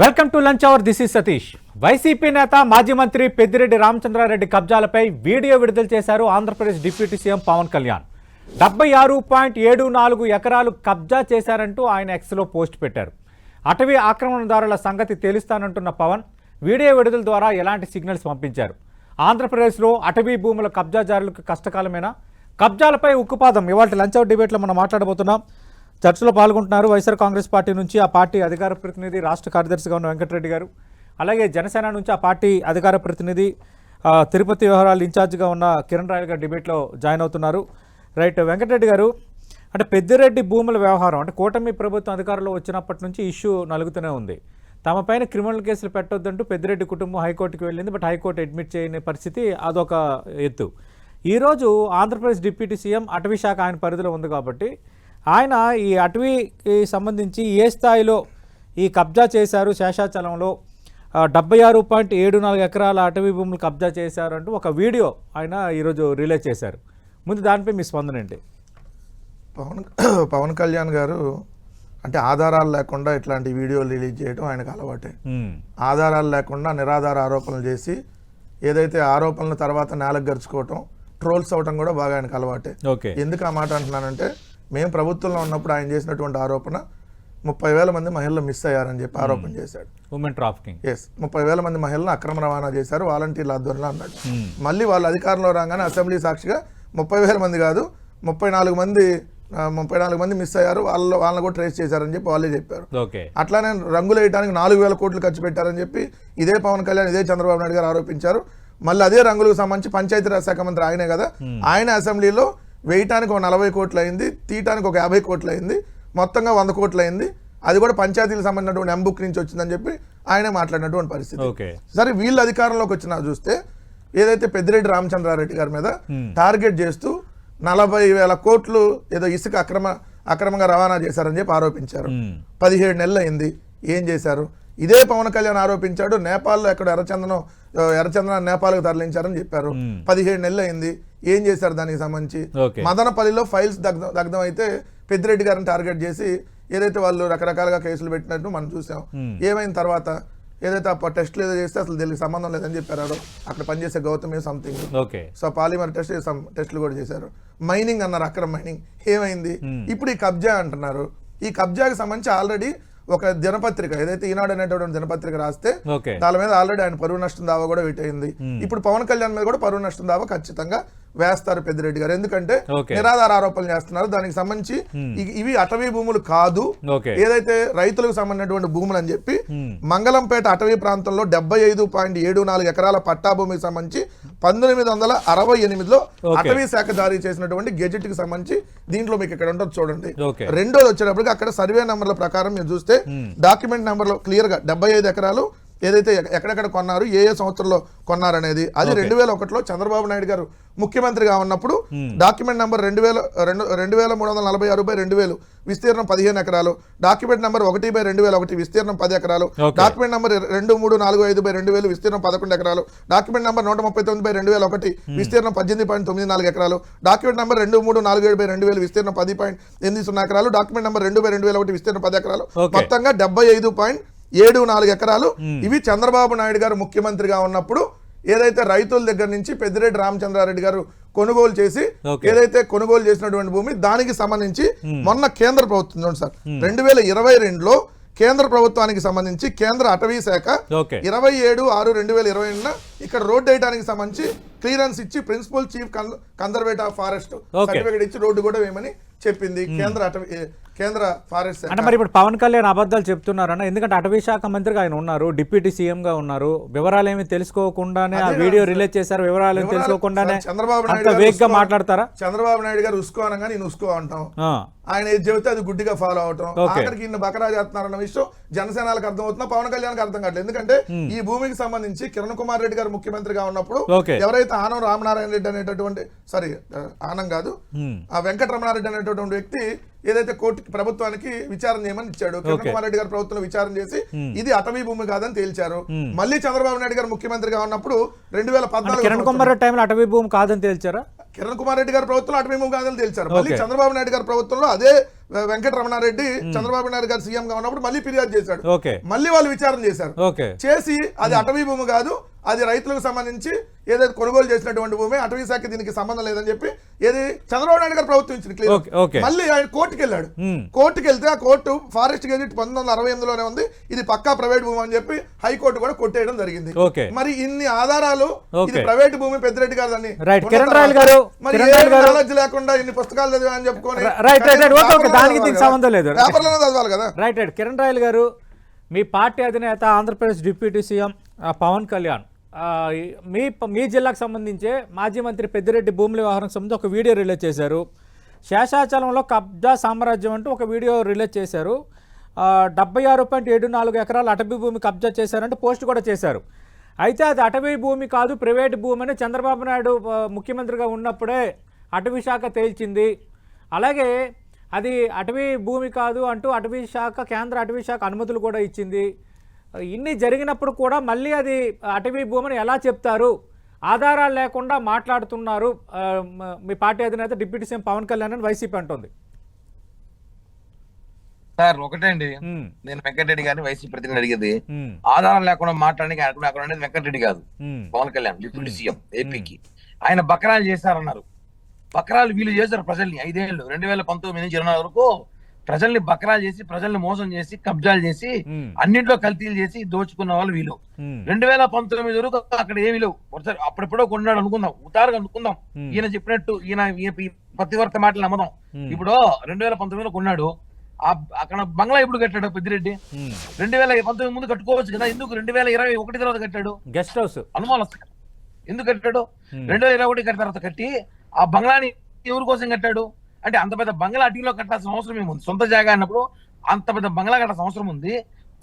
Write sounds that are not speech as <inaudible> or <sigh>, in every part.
Welcome to lunch hour this is Satish. YCP నేత మాజీ మంత్రి పెద్దిరెడ్డి రామచంద్రారెడ్డి కబ్జాలపై వీడియో విడుదల చేశారు ఆంధ్రప్రదేశ్ డిప్యూటీ సీఎం పవన్ కళ్యాణ్. డెబ్బై ఆరు పాయింట్ ఏడు నాలుగు ఎకరాలు కబ్జా చేశారంటూ ఆయన ఎక్స్లో పోస్ట్ పెట్టారు. అటవీ ఆక్రమణదారుల సంగతి తెలుస్తానంటున్న పవన్ వీడియో విడుదల ద్వారా ఎలాంటి సిగ్నల్స్ పంపించారు? ఆంధ్రప్రదేశ్లో అటవీ భూముల కబ్జాదారులకు కష్టకాలమేనా? కబ్జాలపై ఉక్కుపాదం. ఇవాళ లంచ్ అవర్ డిబేట్లో మనం మాట్లాడబోతున్నాం. చర్చలో పాల్గొంటున్నారు వైఎస్ఆర్ కాంగ్రెస్ పార్టీ నుంచి ఆ పార్టీ అధికార ప్రతినిధి రాష్ట్ర కార్యదర్శిగా ఉన్న వెంకటరెడ్డి గారు. అలాగే జనసేన నుంచి ఆ పార్టీ అధికార ప్రతినిధి తిరుపతి వ్యవహారాలు ఇన్ఛార్జిగా ఉన్న కిరణ్ రాయల్ గారు డిబేట్లో జాయిన్ అవుతున్నారు. రైట్ వెంకటరెడ్డి గారు అంటే పెద్దిరెడ్డి భూముల వ్యవహారం అంటే కూటమి ప్రభుత్వం అధికారంలో వచ్చినప్పటి నుంచి ఇష్యూ నలుగుతూనే ఉంది. తమ పైన క్రిమినల్ కేసులు పెట్టొద్దంటూ పెద్దిరెడ్డి కుటుంబం హైకోర్టుకి వెళ్ళింది బట్ హైకోర్టు అడ్మిట్ చేయని పరిస్థితి అదొక ఎత్తు. ఈరోజు ఆంధ్రప్రదేశ్ డిప్యూటీ సీఎం అటవీ శాఖ ఆయన పరిధిలో ఉంది కాబట్టి ఆయన ఈ అటవీకి సంబంధించి ఏ స్థాయిలో ఈ కబ్జా చేశారు శేషాచలంలో డెబ్బై ఆరు పాయింట్ ఏడు నాలుగు ఎకరాల అటవీ భూములు కబ్జా చేశారు అంటూ ఒక వీడియో ఆయన ఈరోజు రిలీజ్ చేశారు. ముందు దానిపై మీ స్పందన ఏంటి? పవన్ <coughs> పవన్ కళ్యాణ్ గారు అంటే ఆధారాలు లేకుండా ఇట్లాంటి వీడియోలు రిలీజ్ చేయడం ఆయనకు అలవాటే. ఆధారాలు లేకుండా నిరాధార ఆరోపణలు చేసి ఏదైతే ఆరోపణల తర్వాత నేలకు గరుచుకోవటం ట్రోల్స్ అవ్వటం కూడా బాగా ఆయనకు అలవాటే. ఓకే. ఎందుకు ఆ మాట అంటున్నానంటే మేము ప్రభుత్వంలో ఉన్నప్పుడు ఆయన చేసినటువంటి ఆరోపణ ముప్పై వేల మంది మహిళలు మిస్ అయ్యారని చెప్పి ఆరోపణ చేశాడు. ఉమెన్ ట్రాఫికింగ్ ఎస్ ముప్పై వేల మంది మహిళలను అక్రమ రవాణా చేశారు వాలంటీర్ల ఆధ్వర్యంలో అన్నాడు. మళ్ళీ వాళ్ళు అధికారంలో రాగానే అసెంబ్లీ సాక్షిగా ముప్పై వేల మంది కాదు ముప్పై నాలుగు మంది ముప్పై నాలుగు మంది మిస్ అయ్యారు వాళ్ళు వాళ్ళని కూడా ట్రేస్ చేశారని చెప్పి వాళ్ళే చెప్పారు. ఓకే అట్లానే రంగులు వేయడానికి నాలుగు వేల కోట్లు ఖర్చు పెట్టారని చెప్పి ఇదే పవన్ కళ్యాణ్ ఇదే చంద్రబాబు నాయుడు గారు ఆరోపించారు. మళ్ళీ అదే రంగులకు సంబంధించి పంచాయతీరాజ్ శాఖ మంత్రి ఆయనే కదా. ఆయన అసెంబ్లీలో వేయటానికి ఒక నలభై కోట్లు అయింది తీయటానికి ఒక యాభై కోట్లు అయింది మొత్తంగా వంద కోట్లు అయింది అది కూడా పంచాయతీలకు సంబంధించినటువంటి ఎంబుక్ నుంచి వచ్చిందని చెప్పి ఆయనే మాట్లాడినటువంటి పరిస్థితి. ఓకే. సరే వీళ్ళు అధికారంలోకి వచ్చినా చూస్తే ఏదైతే పెద్దిరెడ్డి రామచంద్రారెడ్డి గారి మీద టార్గెట్ చేస్తూ నలభై వేల కోట్లు ఏదో ఇసుక అక్రమ అక్రమంగా రవాణా చేశారని చెప్పి ఆరోపించారు. మ్మ్. పదిహేడు నెలలు అయింది ఏం చేశారు? ఇదే పవన్ కళ్యాణ్ ఆరోపించాడు. నేపాల్లో ఎక్కడ ఎర్రచందనం ఎర్రచందనం నేపాల్కి తరలించారని చెప్పారు. పదిహేడు నెలలు అయింది ఏం చేశారు దానికి సంబంధించి. మదనపల్లిలో ఫైల్స్ దగ్ధం దగ్ధం అయితే పెద్దిరెడ్డి గారిని టార్గెట్ చేసి ఏదైతే వాళ్ళు రకరకాలుగా కేసులు పెట్టినట్టు మనం చూసాం. ఏమైన తర్వాత ఏదైతే ఆ టెస్ట్లు ఏదో చేస్తే అసలు దీనికి సంబంధం లేదని చెప్పారు అక్కడ పనిచేసే గౌతమే సంథింగ్ సో పాలిమర్ టెస్ట్ టెస్టులు కూడా చేశారు. మైనింగ్ అన్నారు అక్రమ మైనింగ్. ఏమైంది? ఇప్పుడు ఈ కబ్జా అంటున్నారు. ఈ కబ్జాకి సంబంధించి ఆల్రెడీ ఒక దినపత్రిక ఏదైతే ఈనాడు అనేటటువంటి దినపత్రిక రాస్తే దాని మీద ఆల్రెడీ ఆయన పరువు నష్టం దావా కూడా వెయిట్ ఇప్పుడు పవన్ కళ్యాణ్ మీద కూడా పరువు నష్టం దావా ఖచ్చితంగా వేస్తారు పెద్దిరెడ్డి గారు. ఎందుకంటే. నిరాధార ఆరోపణలు చేస్తున్నారు. దానికి సంబంధించి ఇవి అటవీ భూములు కాదు. ఏదైతే రైతులకు సంబంధించినటువంటి భూములు అని చెప్పి మంగళంపేట అటవీ ప్రాంతంలో డెబ్బై ఐదు పాయింట్ ఏడు నాలుగు ఎకరాల పట్టా భూమికి సంబంధించి పంతొమ్మిది వందల అరవై ఎనిమిదిలో. అటవీ శాఖ జారీ చేసినటువంటి గెజెట్కి సంబంధించి దీంట్లో మీకు ఇక్కడ ఉంటుంది చూడండి. రెండోది వచ్చేటప్పటికి అక్కడ సర్వే నెంబర్ల ప్రకారం మీరు చూస్తే డాక్యుమెంట్ నెంబర్లో క్లియర్గా డెబ్బై ఐదు ఎకరాలు ఏదైతే ఎక్క- ఎక్కడెక్కడ కొన్నారు ఏ ఏ సంవత్సరంలో కొన్నారనేది. అది రెండు వేల ఒకటిలో చంద్రబాబు నాయుడు గారు ముఖ్యమంత్రిగా ఉన్నప్పుడు డాక్యుమెంట్ నెంబర్ రెండు వేల రెండు రెండు వేల మూడు వందల నలభై ఆరు బై రెండు వేలు విస్తీర్ణం పదిహేను ఎకరాలు. డాక్యుమెంట్ నెంబర్ ఒకటి బై రెండు వేల ఒకటి విస్తీర్ణం పది ఎకరాలు. డాక్యుమెంట్ నెంబర్ రెండు మూడు నాలుగు ఐదు బై రెండు వేలు విస్తీర్ణం పదకొండు ఎకరాలు. డాక్యుమెంట్ నెంబర్ నూట ముప్పై తొమ్మిది బై రెండు వేల ఒకటి విస్తీర్ణం పద్దెనిమిది పాయింట్ తొమ్మిది నాలుగు ఎకరాలు. డాక్యుమెంట్ నెంబర్ రెండు మూడు నాలుగు ఏడు బై రెండు వేలు విస్తీర్ణం పది పాయింట్ ఎనిమిది సున్నా ఎకరాలు. డాక్యుమెంట్ నెంబర్ రెండు బై రెండు వేల ఒకటి విస్తీర్ణం పది ఎకరాలు. మొత్తంగా డెబ్బై ఐదు పాయింట్ ఏడు నాలుగు ఎకరాలు. ఇవి చంద్రబాబు నాయుడు గారు ముఖ్యమంత్రిగా ఉన్నప్పుడు ఏదైతే రైతుల దగ్గర నుంచి పెద్దిరెడ్డి రామచంద్రారెడ్డి గారు కొనుగోలు చేసి. ఏదైతే కొనుగోలు చేసినటువంటి భూమి దానికి సంబంధించి మొన్న కేంద్ర ప్రభుత్వం చూడండి సార్ రెండు వేల ఇరవై రెండులో కేంద్ర ప్రభుత్వానికి సంబంధించి కేంద్ర అటవీ శాఖ ఇరవై ఏడు ఆరు రెండు వేల ఇరవై ఇక్కడ రోడ్ వేయడానికి సంబంధించి క్లియరెన్స్ ఇచ్చి principal chief conservative of forest. Certificate ఇచ్చి రోడ్డు కూడా వేయమని చెప్పింది కేంద్ర అటవీ కేంద్ర ఫారెస్ట్ అంటే మరి ఇప్పుడు పవన్ కళ్యాణ్ అబద్ధాలు చెప్తున్నారన్న ఎందుకంటే అటవీ శాఖ మంత్రిగా ఆయన ఉన్నారు డిప్యూటీ సీఎం గా ఉన్నారు. వివరాలు ఏమి తెలుసుకోకుండానే ఆ వీడియో రిలీజ్ చేశారు వివరాలు ఏమి తెలుసుకోకుండానే చంద్రబాబు నాయుడు అంత గారు వేగ్గా ఉస్కో- మాట్లాడతారా? చంద్రబాబు నాయుడు గారు ఉసుకో అనగా నేను ఉసుకో అంటాం. ఆయన ఏది చెబితే అది గుడ్డిగా ఫాలో అవటం. ఆఖరికి ఇన్ని బకరా చేస్తున్నారన్న విషయం జనసేనలకు అర్థం అవుతున్నా పవన్ కళ్యాణ్కి అర్థం కావట్లేదు. ఎందుకంటే ఈ భూమికి సంబంధించి కిరణ్ కుమార్ రెడ్డి గారు ముఖ్యమంత్రిగా ఉన్నప్పుడు. ఎవరైతే ఆనం రామనారాయణ రెడ్డి అనేటటువంటి సారీ ఆనం కాదు. ఆ వెంకటరమణారెడ్డి అనేటటువంటి వ్యక్తి ఏదైతే కోర్టు ప్రభుత్వానికి విచారణ చేయమని ఇచ్చాడు. కిరణ్ రెడ్డి గారు ప్రభుత్వం విచారణ చేసి ఇది అటవీ భూమి కాదని తేల్చారు. మళ్ళీ చంద్రబాబు నాయుడు గారు ముఖ్యమంత్రిగా ఉన్నప్పుడు రెండు వేల అంటే కిరణ్ కుమార్ రెడ్డి టైంలో అటవీ భూమి కాదని తేల్చారా? కిరణ్ కుమార్ రెడ్డి గారి ప్రభుత్వంలో అటవీ భూమి కాదని తేల్చారు. మళ్ళీ చంద్రబాబు నాయుడు గారి ప్రభుత్వంలో అదే వెంకటరమణారెడ్డి చంద్రబాబు నాయుడు గారు సీఎం గా ఉన్నప్పుడు మళ్ళీ ఫిర్యాదు చేశాడు. మళ్ళీ వాళ్ళు విచారణ చేశారు. చేసి అది అటవీ భూమి కాదు అది రైతులకు సంబంధించి ఏదైతే కొనుగోలు చేసినటువంటి భూమి అటవీ శాఖ దీనికి సంబంధం లేదని చెప్పి ఏది చంద్రబాబు నాయుడు గారు ప్రభుత్వం ఇచ్చింది. మళ్ళీ ఆయన కోర్టుకి వెళ్ళాడు. కోర్టుకి వెళ్తే ఆ కోర్టు ఫారెస్ట్ గెజిట్ పంతొమ్మిది వందల అరవై ఎనిమిదిలోనే ఉంది ఇది పక్కా ప్రైవేట్ భూమి అని చెప్పి హైకోర్టు కూడా కొట్టేయడం జరిగింది. మరి ఇన్ని ఆధారాలు. ఇది ప్రైవేట్ భూమి పెద్దిరెడ్డి గారు అని మరి. నాలెడ్జ్ లేకుండా ఇన్ని పుస్తకాలు చదివా అని చెప్పుకొని. దానికి సంబంధం లేదు. పేపర్లోనే చదవాలి కదా రైట్ రైట్ కిరణ్ రాయల్ గారు మీ పార్టీ అధినేత ఆంధ్రప్రదేశ్ డిప్యూటీ సీఎం పవన్ కళ్యాణ్ మీ మీ జిల్లాకు సంబంధించే మాజీ మంత్రి పెద్దిరెడ్డి భూముల వ్యవహారం సంబంధించి ఒక వీడియో రిలీజ్ చేశారు. శేషాచలంలో కబ్జా సామ్రాజ్యం అంటూ ఒక వీడియో రిలీజ్ చేశారు. డెబ్బై ఆరు పాయింట్ ఏడు నాలుగు ఎకరాలు అటవీ భూమి కబ్జా చేశారంటే పోస్ట్ కూడా చేశారు. అయితే అది అటవీ భూమి కాదు ప్రైవేట్ భూమి అని చంద్రబాబు నాయుడు ముఖ్యమంత్రిగా ఉన్నప్పుడే అటవీ శాఖ తేల్చింది. అలాగే అది అటవీ భూమి కాదు అంటూ అటవీ శాఖ కేంద్ర అటవీ శాఖ అనుమతులు కూడా ఇచ్చింది. ఇన్ని జరిగినప్పుడు కూడా మళ్ళీ అది అటవీ భూమిని ఎలా చెప్తారు? ఆధారాలు లేకుండా మాట్లాడుతున్నారు. మ- పార్టీ అధినేత డిప్యూటీ సీఎం పవన్ కళ్యాణ్ అని వైసీపీ అంటుంది. సార్ ఒకటే అండి. నేను వెంకటరెడ్డి గారిని వైసీపీ ప్రతినిధి అడిగేది. ఆధారం లేకుండా మాట్లాడడానికి అక్కడ అక్కడ అనేది వెంకటరెడ్డి కాదు. పవన్ కళ్యాణ్ డిప్యూటీ సీఎం ఏపీకి. ఆయన బకరాలు చేశారన్నారు. బకరాలు వీళ్ళు చేశారు ప్రజల్ని ఐదేళ్ళు రెండు వేల పంతొమ్మిది నుంచి ఇరవై వరకు ప్రజల్ని బకరాలు చేసి ప్రజల్ని మోసం చేసి కబ్జాలు చేసి అన్నింటిలో కల్తీలు చేసి దోచుకున్న వాళ్ళు వీళ్ళు. రెండు వేల పంతొమ్మిది వరకు అక్కడ ఏమీ లేవు. ఒకసారి అప్పుడెప్పుడో కొన్నాడు అనుకుందాం. ఉతారుగా అనుకుందాం. ఈయన చెప్పినట్టు ఈయన పతివర్త మాటలు నమ్మదాం. ఇప్పుడు రెండు వేల పంతొమ్మిదిలో కొన్నాడు. ఆ అక్కడ బంగ్లా ఇప్పుడు కట్టాడు పెద్దిరెడ్డి. రెండు వేల పంతొమ్మిది ముందు కట్టుకోవచ్చు కదా. ఎందుకు రెండు వేల ఇరవై ఒకటి తర్వాత కట్టాడు? Guest house. అనుమానం ఎందుకు కట్టాడు. రెండు వేల ఇరవై ఒకటి కట్టిన తర్వాత కట్టి ఆ బంగ్లాని ఎవరి కోసం కట్టాడు? అంటే అంత పెద్ద బంగ్లా అటులో కట్టాల్సిన అవసరం ఏముంది? సొంత జాగా అన్నప్పుడు అంత పెద్ద బంగ్లా కట్టాల్సిన అవసరం ఉంది.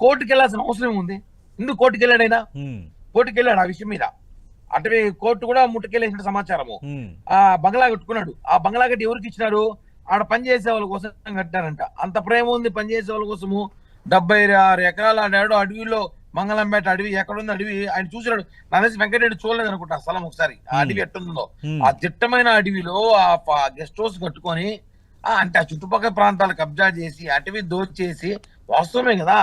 కోర్టుకి వెళ్ళాల్సిన అవసరం ఏముంది? ఎందుకు కోర్టుకి వెళ్ళాడు ఆయన? ఉమ్, కోర్టుకి వెళ్ళాడు ఆ విషయం మీద. అటవీ కోర్టు కూడా ముట్టుకెళ్ళేసిన సమాచారము. ఆ బంగ్లా కట్టుకున్నాడు. ఆ బంగ్లా కట్టి ఎవరికి ఇచ్చినారు ఆడ పని చేసే వాళ్ళ కోసం కట్టారంట. అంత ప్రేమ ఉంది పని చేసే వాళ్ళ కోసము. డెబ్బై ఆరు ఎకరాల ఆడాడు అడవిలో. మంగళంపేట అడవి ఎక్కడుంది అడవి ఆయన చూసినాడు. నా తెలిసి వెంకటరెడ్డి చూడలేదు అనుకుంటా స్థలం ఒకసారి. ఆ అడవి ఎట్టుందో. Hmm. ఆ దిట్టమైన అడవిలో ఆ గెస్ట్ హౌస్ కట్టుకొని అంటే ఆ చుట్టుపక్కల ప్రాంతాలు కబ్జా చేసి అటవీ దోచేసి వాస్తవమే కదా.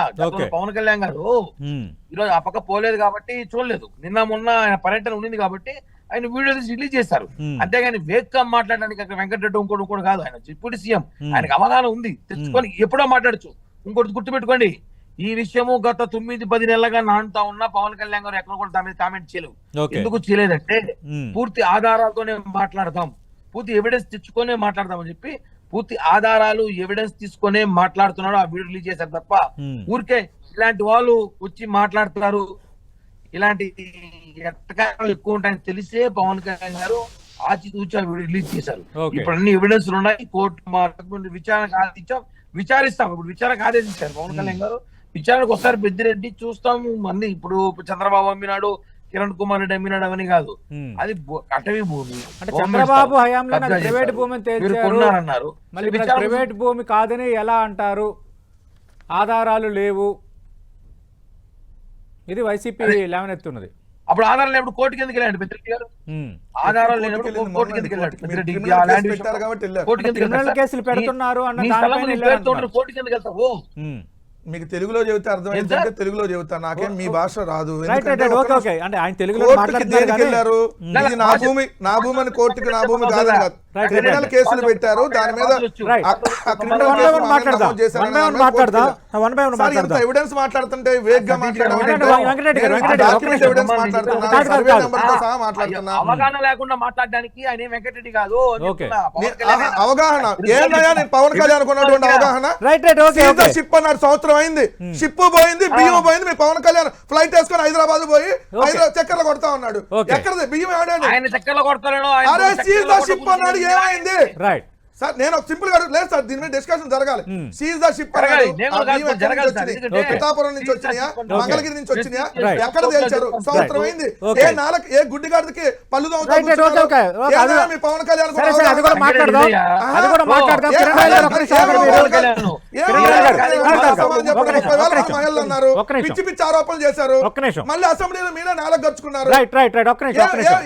పవన్ కళ్యాణ్ గారు ఉమ్, ఈరోజు ఆ పక్క పోలేదు కాబట్టి చూడలేదు. నిన్న మొన్న ఆయన పర్యటన ఉండింది కాబట్టి ఆయన వీడియో తీసి రిలీజ్ చేశారు. Hmm. అంతేగాని వేగ్గా మాట్లాడడానికి అక్కడ వెంకటరెడ్డి ఇంకోటి ఇంకోటి కాదు. ఆయన డిప్యూటీ సీఎం. Hmm. ఆయనకు అవగాహన ఉంది. తెచ్చుకొని ఎప్పుడో మాట్లాడచ్చు. ఇంకోటి గుర్తుపెట్టుకోండి. ఈ విషయము గత తొమ్మిది పది నెలలుగా నానుతా ఉన్న పవన్ కళ్యాణ్ గారు ఎక్కడ కూడా దాని కామెంట్ చేయలేవు ఎందుకు చేయలేదంటే పూర్తి ఆధారాలతోనే మాట్లాడదాం పూర్తి ఎవిడెన్స్ తెచ్చుకొనే మాట్లాడదాం అని చెప్పి పూర్తి ఆధారాలు ఎవిడెన్స్ తీసుకొనే మాట్లాడుతున్నాడు ఆ వీడియో రిలీజ్ చేశారు తప్ప ఊరికే ఇలాంటి వాళ్ళు వచ్చి మాట్లాడుతున్నారు ఇలాంటి ఎట్టకారాలు ఎక్కువ ఉంటాయని తెలిసే పవన్ కళ్యాణ్ గారు ఆచితూచి ఆ వీడియో రిలీజ్ చేశారు. ఇప్పుడు అన్ని ఎవిడెన్స్ ఉన్నాయి. కోర్టు విచారణకు ఆదేశించాం విచారిస్తాం. ఇప్పుడు విచారణకు ఆదేశించారు పవన్ కళ్యాణ్ గారు. విచారణకు ఒకసారి పెద్దిరెడ్డి చూస్తాము. మంది ఇప్పుడు చంద్రబాబు అమ్మినాడు కిరణ్ కుమార్ రెడ్డి అమ్మినాడు అవని కాదు. అది అటవీ భూమి. అంటే చంద్రబాబు. హయాంలో ప్రైవేట్ కొన్నారన్నారు. మళ్ళీ విచారణ ప్రైవేట్ భూమి కాదని ఎలా అంటారు? ఆధారాలు లేవు. ఇది వైసీపీ లేవనెత్తున్నది. అప్పుడు ఆధారం లేనప్పుడు కోర్టుకి ఎందుకు వెళ్ళండి పెద్దిరెడ్డి గారు. ఆధారాలు లేనప్పుడు మొన్న ఎందుకు వెళ్ళాడు పెద్దిరెడ్డి క్రిమినల్ వెళ్తారు? కేసులు పెడుతున్నారు అన్న. కోర్టుకి ఎందుకు వెళ్తావు. మీకు తెలుగులో చెబితే అర్థమైందంటే ఏంటా? తెలుగులో చెబుతా. నాకేం మీ భాష రాదు. అంటే ఆయన తెలుగులో వెళ్ళారు నా భూమి నా భూమి అని కోర్టుకి నా భూమి కాదు. Criminal right. కేసులు పెట్టారు. దాని మీద ఎవిడెన్స్ మాట్లాడుతుంటే వేగ్గా నిమిషం. మాట్లాడుతున్నా. అవగాహన లేకుండా మాట్లాడడానికి ఆయన వెంకటరెడ్డి కాదు అవగాహన. ఏందయ్యా నేను పవన్ కళ్యాణ్ కొన్నటువంటి అవగాహన? రైట్ రైట్ ఓకే ఓకే షిప్ అన్నాడు సంవత్సరం అయింది. షిప్ పోయింది బియ్యం పోయింది మీ పవన్ కళ్యాణ్ ఫ్లైట్ వేసుకొని హైదరాబాద్ పోయి హైదరాబాద్ చక్కర్లు కొడతా ఉన్నాడు. ఓకే. ఎక్కడది? బియ్యం ఆడాడు ఆయన చక్కెరలో కొడతాడో అరే ద షిప్ అన్నాడు ఏమైంది? రైట్ సార్ నేను ఒక సింపుల్గా లేదు సార్ దీని మీద డిస్కషన్ జరగాలి. సీజ్ ద షిప్ జరగాలి. నుంచి. వచ్చినాయి? మంగళగిరి నుంచి వచ్చినాయా. ఎక్కడ తేల్చారు? సంవత్సరం అయింది. ఏ నాలుగు ఏ పళ్ళు కూర్చున్నాడు? అది- ఏదైనా మీ పవన్ కళ్యాణ్ సరే సరే అది కూడా? మాట్లాడదాం. పిచ్చి పిచ్చి ఆరోపణలు చేశారు. మళ్ళీ అసెంబ్లీలో మీరే నేలకు గడుచుకున్నారు రైట్ రైట్ రైట్ ఒక్క నిమిషం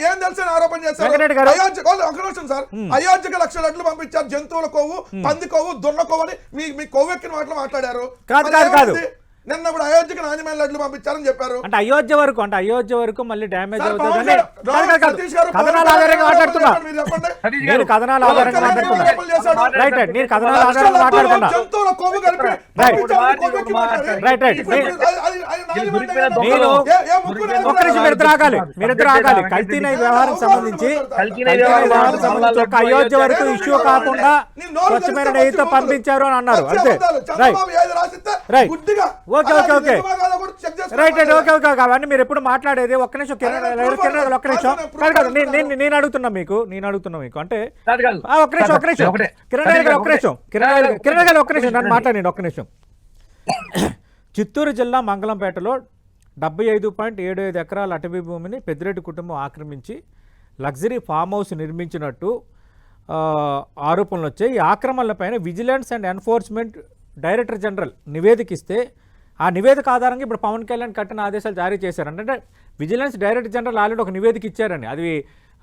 ఏ- తెలిసిన ఆరోపణ చేశారు? ఒక నిమిషం సార్. అయోధ్యకి లక్ష లడ్లు పంపించారు. జంతువుల కొవ్వు పంది కొవ్వు దున్న కొవ్వు అని మీ మీ కొవ్వెక్కిన మాటలు మాట్లాడారు. నిన్న ఇప్పుడు అయోధ్యకి నాణ్యమైన లడ్లు పంపించారని చెప్పారు. అంటే అయోధ్య వరకు అంటే అయోధ్య వరకు మళ్ళీ డ్యామేజ్ అవుతుంది కథనాల ఆధారంగా మాట్లాడుతున్నా. మీరు చెప్పండి. సతీష్ నేను కథనాల ఆధారంగా మాట్లాడుతున్నా. రైట్ రైట్ నేను కథనాల ఆధారంగా మాట్లాడుతున్నా. రైట్. రైట్, నేను- ఒక్క నిమిషం మీరిద్దరు ఆగాలి మీరిద్దరు ఆగాలి కల్తీన వ్యవహారం సంబంధించి వ్యవహారం సంబంధించి ఒక అయోధ్య వరకు ఇష్యూ కాకుండా స్వచ్ఛమైన నెయ్యితో పంపించారు అని అన్నారు. అంతే. రైట్ చంద్రబాబు ఏది రాసిస్తే right. Okay, okay, okay. Right right okay. Okay అవన్నీ మీరు ఎప్పుడు మాట్లాడేది? ఒక్క నిమిషం కిరణ్ ఒక్క నిమిషం. కాదు కాదు నేను అడుగుతున్నా మీకు నేను అడుగుతున్నా మీకు. అంటే ఒక్క నిమిషం ఒక్క నిమిషం. కిరణ్ గారు ఒక్క. నిమిషం. కిరణ్ కిరణ్ గారు ఒక్క నిమిషం. నన్ను మాట్లాడండి ఒక్క నిమిషం. చిత్తూరు జిల్లా మంగళంపేటలో డెబ్బై ఐదు పాయింట్ ఏడు ఐదు ఎకరాల అటవీ భూమిని పెద్దిరెడ్డి కుటుంబం ఆక్రమించి లగ్జరీ ఫామ్ హౌస్ నిర్మించినట్టు ఆరోపణలు వచ్చాయి ఈ ఆక్రమణలపైన vigilance and enforcement director general నివేదిక ఇస్తే ఆ నివేదిక ఆధారంగా ఇప్పుడు పవన్ కళ్యాణ్ కట్టిన ఆదేశాలు జారీ చేశారు అంటే విజిలెన్స్ డైరెక్టర్ జనరల్ ఆల్రెడీ ఒక నివేదిక ఇచ్చారని అది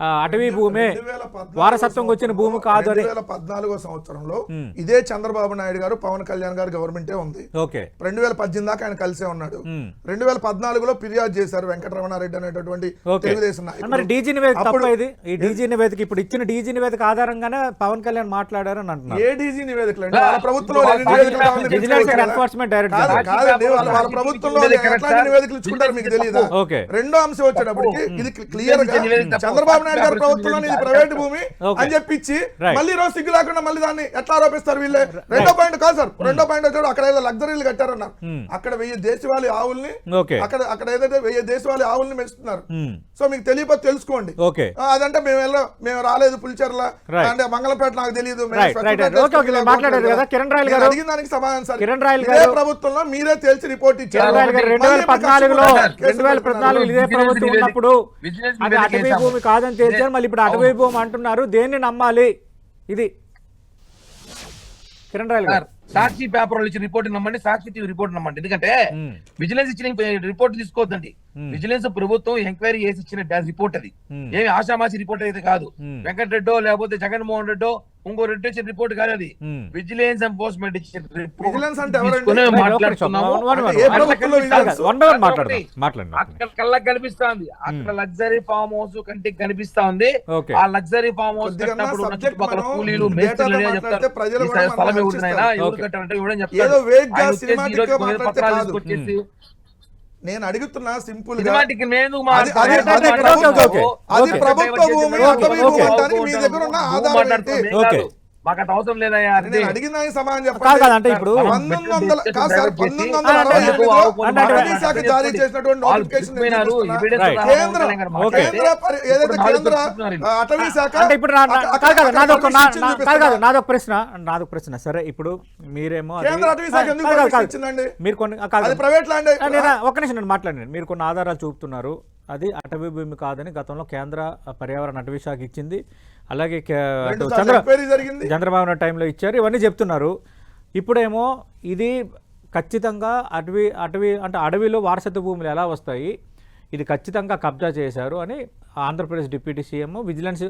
అటవీ భూమే 2014 వారసత్వంగా వచ్చిన భూమి కాదు అని 2014 సంవత్సరంలో ఇదే చంద్రబాబు నాయుడు గారు పవన్ కళ్యాణ్ గారు గవర్నమెంటే ఉంది. ఓకే. రెండు వేల పద్దెనిమిది దాకా ఆయన కలిసే ఉన్నాడు. రెండు వేల పద్నాలుగులో ఫిర్యాదు చేశారు వెంకటరమణారెడ్డి అనేటటువంటి. తెలుగుదేశం మరి డీజీ నివేదిక తప్ప అప్పుడు- ఇది? ఈ డీజీ నివేదిక ఇప్పుడు ఇచ్చిన డీజీ నివేదిక ఆధారంగానే పవన్ కళ్యాణ్ మాట్లాడారని అంటున్నారు. ఏ డీజీ నివేదికలు అండి? వాళ్ళ ప్రభుత్వంలో వాళ్ళ ప్రభుత్వంలో ఎట్లాంటి నివేదికలు ఇచ్చుకుంటారు మీకు తెలియదా. రెండో అంశం వచ్చేటప్పటికి ఇది క్లియర్గా తప్పు. చంద్రబాబు నాయుడు గారి ప్రభుత్వంలో ఇది ప్రైవేట్ భూమి. అని చెప్పించి Right. మళ్ళీ రోజు సిగ్గు లేకుండా మళ్ళీ దాన్ని ఎట్లా ఆరోపిస్తారు వీళ్ళే? రెండో పాయింట్ కాదు సార్. రెండో పాయింట్ వచ్చాడు అక్కడ ఏదో లగ్జరీలు కట్టారన్నారు. అక్కడ వెయ్యి దేశవాళీ ఆవుల్ని. అక్కడ అక్కడ ఏదైతే వెయ్యి దేశవాళీ ఆవుల్ని మెస్తున్నారు మ్మ్. సో మీకు తెలియకపోతే తెలుసుకోండి. అదంటే మేము వెళ్ళాం మేము రాలేదు పులిచెర్ల. అంటే మంగళపేట నాకు తెలియదు. అడిగిన దానికి సమాధానం సార్. కిరణ్ రాయల్ గారు. ప్రభుత్వంలో మీరే తెలిసి రిపోర్ట్ ఇచ్చారు. కిరణ్ రాయల్ గారు రెండు వేల పద్నాలుగులో రెండు వేల పద్నాలుగు ఇదే ప్రభుత్వం ఉన్నప్పుడు అది అటవీ. భూమి కాదని తేల్చారు. మళ్ళీ ఇప్పుడు అటవీ భూమి అంటున్నారు. దేన్ని నమ్మాలి? ఇది. కిరణ్ రాయల్ గారు. సాక్షి పేపర్ వాళ్ళు ఇచ్చిన రిపోర్ట్ నమ్మండి సాక్షి టీవీ రిపోర్ట్ నమ్మండి. ఎందుకంటే. విజిలెన్స్ ఇచ్చిన రిపోర్ట్ తీసుకోవద్దండి. విజిలెన్స్ ప్రభుత్వం ఎంక్వైరీ చేసి ఇచ్చిన రిపోర్ట్ అది. ఏమి ఆషామాసి రిపోర్ట్ అయితే కాదు. వెంకటరెడ్డో లేకపోతే జగన్మోహన్ రెడ్డో ఇంకో రెడ్డి ఇచ్చిన రిపోర్ట్ కాదు అది. విజిలెన్స్ ఎంఫోర్స్మెంట్ ఇచ్చిన అంటే one అక్కడ కళ్ళకి కనిపిస్తాంది. అక్కడ లగ్జరీ ఫామ్ హౌస్ కంటికి కనిపిస్తా ఉంది. ఆ లగ్జరీ ఫామ్ హౌస్ కట్టినప్పుడు ఉన్న చుట్టుపక్కల కూలీలు మేస్త్రీలు చెప్తారు? స్థలం ఏదో చెప్తారు నేను అడుగుతున్నా సింపుల్గా. అది ప్రభుత్వ భూమి మీ దగ్గర ఉన్న ఆధారం ఏంటి? ఓకే. మాకు అవసరం లేదయ్యా అది. నేను అడిగిన దానికి సమాధానం చెప్పండి. అంటే ఇప్పుడు పంతొమ్మిది వందల కాదు సార్ పంతొమ్మిది వందల అటవీ శాఖ జారీ చేసినటువంటి నోటిఫికేషన్ కేంద్ర కేంద్ర ఏదైతే కేంద్ర అటవీ శాఖ అంటే నాదొక కాదు ప్రశ్న నాదొక ప్రశ్న. సరే ఇప్పుడు మీరేమో అది- కేంద్ర అటవీ శాఖ ఎందుకు? మీరు కొన్ని అది ప్రైవేట్ ల్యాండ్ ఒక్క నిమిషం నేను మాట్లాడండి. మీరు కొన్ని ఆధారాలు చూపుతున్నారు. అది అటవీ భూమి కాదని గతంలో కేంద్ర పర్యావరణ అటవీ శాఖ ఇచ్చింది. అలాగే చంద్ర చంద్రబాబు నాయుడు టైంలో ఇచ్చారు. ఇవన్నీ చెప్తున్నారు. ఇప్పుడేమో ఇది ఖచ్చితంగా అటవీ అటవీ అంటే అడవిలో వారసత్వ భూములు ఎలా వస్తాయి ఇది ఖచ్చితంగా కబ్జా చేశారు అని Andhra Pradesh deputy CM vigilance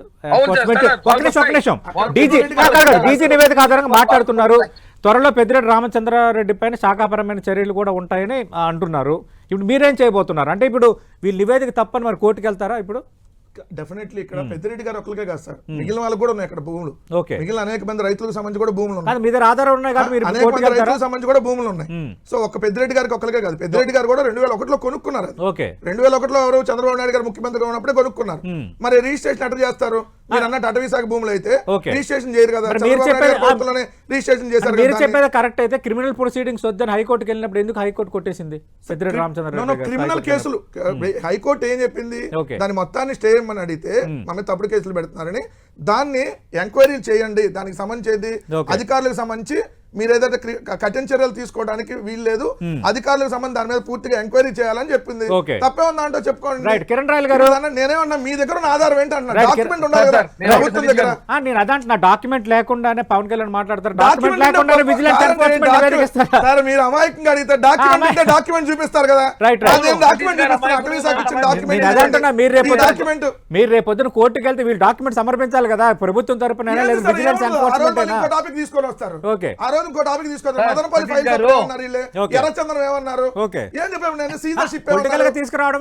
DG నివేదిక ఆధారంగా మాట్లాడుతున్నారు. త్వరలో పెద్దిరెడ్డి రామచంద్రారెడ్డి పైన శాఖాపరమైన చర్యలు కూడా ఉంటాయని అంటున్నారు. ఇప్పుడు మీరేం చేయబోతున్నారు? అంటే ఇప్పుడు వీళ్ళు నివేదిక తప్పని మరి కోర్టుకు వెళ్తారా ఇప్పుడు? డెఫినెట్లీ ఇక్కడ పెద్దిరెడ్డి గారు ఒక్కరికే కాదు సార్. మిగిలిన వాళ్ళకి కూడా ఉన్నాయి ఇక్కడ భూములు. ఓకే మిగిలిన అనేక మంది రైతులకు సంబంధించి కూడా భూములు ఉన్నాయి. అనేక మంది రైతులకు సంబంధించి కూడా భూములు ఉన్నాయి. మ్మ్. సో ఒక్క పెద్దిరెడ్డి గారికి ఒక్కరికే కాదు. పెద్దిరెడ్డి గారు కూడా రెండు వేల ఒకటిలో కొనుక్కున్నారు రెండు వేల ఒకటిలో ఎవరు? చంద్రబాబు నాయుడు గారు ముఖ్యమంత్రిగా ఉన్నప్పుడే కొనుక్కున్నారు. మరి రిజిస్ట్రేషన్ ఎట్లా చేస్తారు? మీరు అన్నట్టు అటవీ శాఖ భూములు అయితే. రిజిస్ట్రేషన్ చేయరు కదా. రిజిస్ట్రేషన్ చేశారు మీరు. చెప్పేది కరెక్ట్ అయితే క్రిమినల్ ప్రొసీడింగ్స్ వద్దని హైకోర్టుకి వెళ్ళినప్పుడు ఎందుకు హైకోర్టు కొట్టేసింది? పెద్దిరెడ్డి రామచంద్ర క్రిమినల్ కేసులు. హైకోర్టు ఏం చెప్పింది. దాని మొత్తాన్ని స్టే చేయమని అడిగితే మన తప్పుడు కేసులు పెడుతున్నారని దాన్ని ఎంక్వైరీలు చేయండి దానికి సంబంధించి. అధికారులకు సంబంధించి మీరు ఏదైతే కఠిన చర్యలు తీసుకోవడానికి వీలు లేదు అధికారులకు సంబంధించి దాని మీద పూర్తిగా ఎంక్వైరీ చేయాలని చెప్పింది. తప్పే ఉందా అంటే చెప్పుకోండి. రైట్ కిరణ్ రాయల్ గారు ఇప్పుడు అన్న నేనే ఉన్నా మీ దగ్గర ఆధారం ఏంటన్నా డాక్యుమెంట్ ఉండాలి కదా ప్రభుత్వం దగ్గర. ఆ, నేను డాక్యుమెంట్ లేకుండానే పవన్ కళ్యాణ్ మాట్లాడతారు. డాక్యుమెంట్ లేకుండా విజిలెన్స్ సార్, మీరు అమాయకంగా అడిగితే డాక్యుమెంట్ ఉంటే డాక్యుమెంట్ చూపిస్తారు కదా. అదేం డాక్యుమెంట్ మీరు రేపు డాక్యుమెంట్ మీరు రేపు పొద్దున కోర్టుకి వెళ్తే వీళ్ళు డాక్యుమెంట్ సమర్పించాలి కదా ప్రభుత్వం తరపున లేదు విజిలెన్స్ ఎన్ఫోర్స్మెంట్ ఇంకో టాపిక్ తీసుకొని వస్తారు. ఓకే. రోజు ఇంకో టాపిక్ తీసుకొని సార్, మదనపల్లి ఫైల్ వీళ్ళే. ఎర్రచంద్రం ఏమన్నారు. ఏం చెప్పాము నేను? సీదా షిప్ పొలిటికల్గా తీసుకురావడం.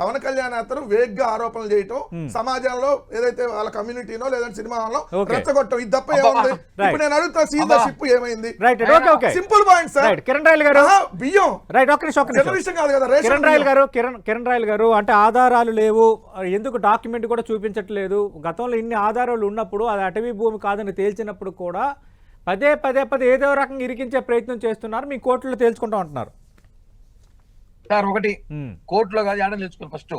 పవన్ కళ్యాణ్ అతను వేగ్గా ఆరోపణలు చేయటం సమాజంలో ఏదైతే వాళ్ళ కమ్యూనిటీనో లేదంటే సినిమా హాల్లో. రెచ్చగొట్టం ఇది తప్ప ఏముంది. ఇప్పుడు నేను అడుగుతా సీదా అబ్బా. షిప్ ఏమైంది? Right okay okay simple point sir Kiran Royal garu? బియ్యం. రైట్ ఒక్క నిమిషం కాదు కదా కిరణ్ రాయల్. గారు కిరణ్ కిరణ్ రాయల్ గారు అంటే ఆధారాలు లేవు. ఎందుకు డాక్యుమెంట్ కూడా చూపించట్లేదు? గతంలో ఇన్ని ఆధారాలు ఉన్నప్పుడు అది అటవీ భూమి కాదని తేల్చినప్పుడు కూడా పదే పదే పదే ఏదో రకంగా ఇరికించే ప్రయత్నం చేస్తున్నారు. మీ కోర్టులో తేల్చుకుంటా ఉంటున్నారు సార్ ఒకటి కోర్టులో కాదు ఆడని తెలుసుకోండి ఫస్ట్.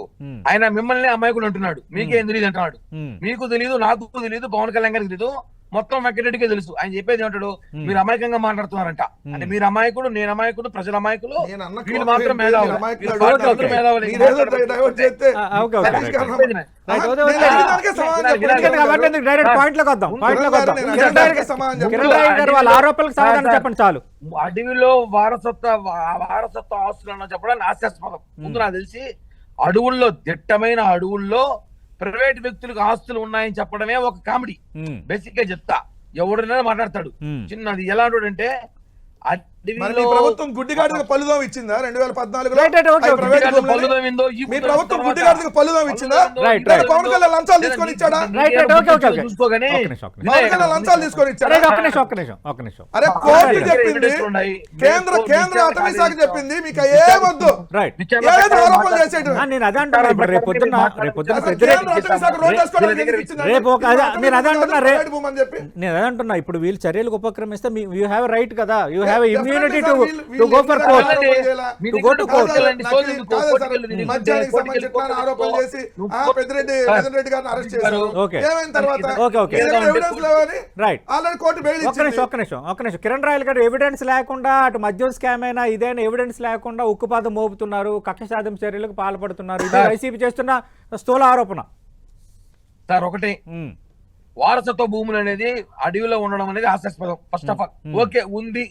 ఆయన మిమ్మల్ని అమాయకుడు అంటున్నాడు. మీకేం తెలియదు అంటున్నాడు. మీకు తెలియదు నాకు తెలియదు పవన్ కళ్యాణ్ గారికి తెలియదు మొత్తం వెంకటరెడ్డికే తెలుసు. ఆయన చెప్పేది ఏమంటాడు? మీరు అమాయకంగా మాట్లాడుతున్నారంట. అంటే మీరు అమాయకుడు నేను అమాయకుడు ప్రజల అమాయకులు వీళ్ళు మాత్రం? మేధావులు. చెప్పండి. ఎందుకంటే అవన్నీ ఎందుకు? డైరెక్ట్ పాయింట్లోకి వద్దాం పాయింట్లోకి వద్దాం నేను కిరణ్ రాయల్ గారు- సమాధానం చెప్పండి. కిరణ్ రాయల్ గారు వాళ్ళ ఆరోపణలకు సమాధానం చెప్పండి చాలు. అడవిలో వారసత్వ వారసత్వ ఆస్తులు అన్న చెప్పడానికి హాస్యాస్పదం ముందు నాకు తెలిసి అడవుల్లో దిట్టమైన అడవుల్లో ప్రైవేట్ వ్యక్తులకు ఆస్తులు ఉన్నాయని చెప్పడమే ఒక కామెడీ. బేసిక్గా చెప్తా. ఎవడైనా మాట్లాడతాడు. చిన్నది ఎలా అంటే మరి మీ అడవిలో ప్రభుత్వం గుడ్డిగాడికి పలుదం ఇచ్చిందా రెండు వేల పద్నాలుగులో? మీ ప్రభుత్వం తర్వాత గుడ్డిగాడికి పలుదం ఇచ్చిందా. పవన్ కళ్యాణ్ లంచాలు తీసుకొని ఇచ్చాడా. పవన్ కళ్యాణ్ లంచాలు తీసుకొని ఇచ్చాడా? అరే కోర్టు చెప్పింది. కేంద్ర కేంద్ర అటవీ శాఖ. చెప్పింది. మీకు నేను అదే అంటున్నా రేపు పొద్దున్న పొద్దున్న ఒక- అదే, అంటున్నా, నేను అదే అంటున్నా ఇప్పుడు వీళ్ళు చర్యలకు ఉపక్రమిస్తే యూ హ్యావ్ రైట్ కదా యూ హ్యావ్ ఇమ్యూనిటీ ఫర్ ఎందుకు కోర్ట్ ఆరోపణలు చేయాలా? మీ To go to court. ఆరోపణలు చేసి ఆ పెద్దిరెడ్డి పెద్దిరెడ్డి గారిని అరెస్ట్ చేశారు. ఓకే. ఏమైన తర్వాత? Okay, okay. మీ దగ్గర ఎవిడెన్స్ లేవని రైట్ ఆల్రెడీ కోర్టు బెయిల్ ఒక్క నిమిషం ఒక్క నిమిషం ఒక్క నిమిషం. కిరణ్ రాయల్ గారు ఎవిడెన్స్ లేకుండా అటు మద్యం స్కామ్ అయినా ఇదైనా ఎవిడెన్స్ లేకుండా ఉక్కుపాదం మోపుతున్నారు కక్ష సాధన చర్యలకు పాల్పడుతున్నారు. ఇది. వైసీపీ చేస్తున్న స్థూల ఆరోపణ. సార్ ఒకటి. వారసత్వ భూములు అనేది అడవిలో ఉండడం అనేది హాస్యాస్పదం. ఫస్ట్ ఆఫ్ ఆల్ ఓకే ఉంది.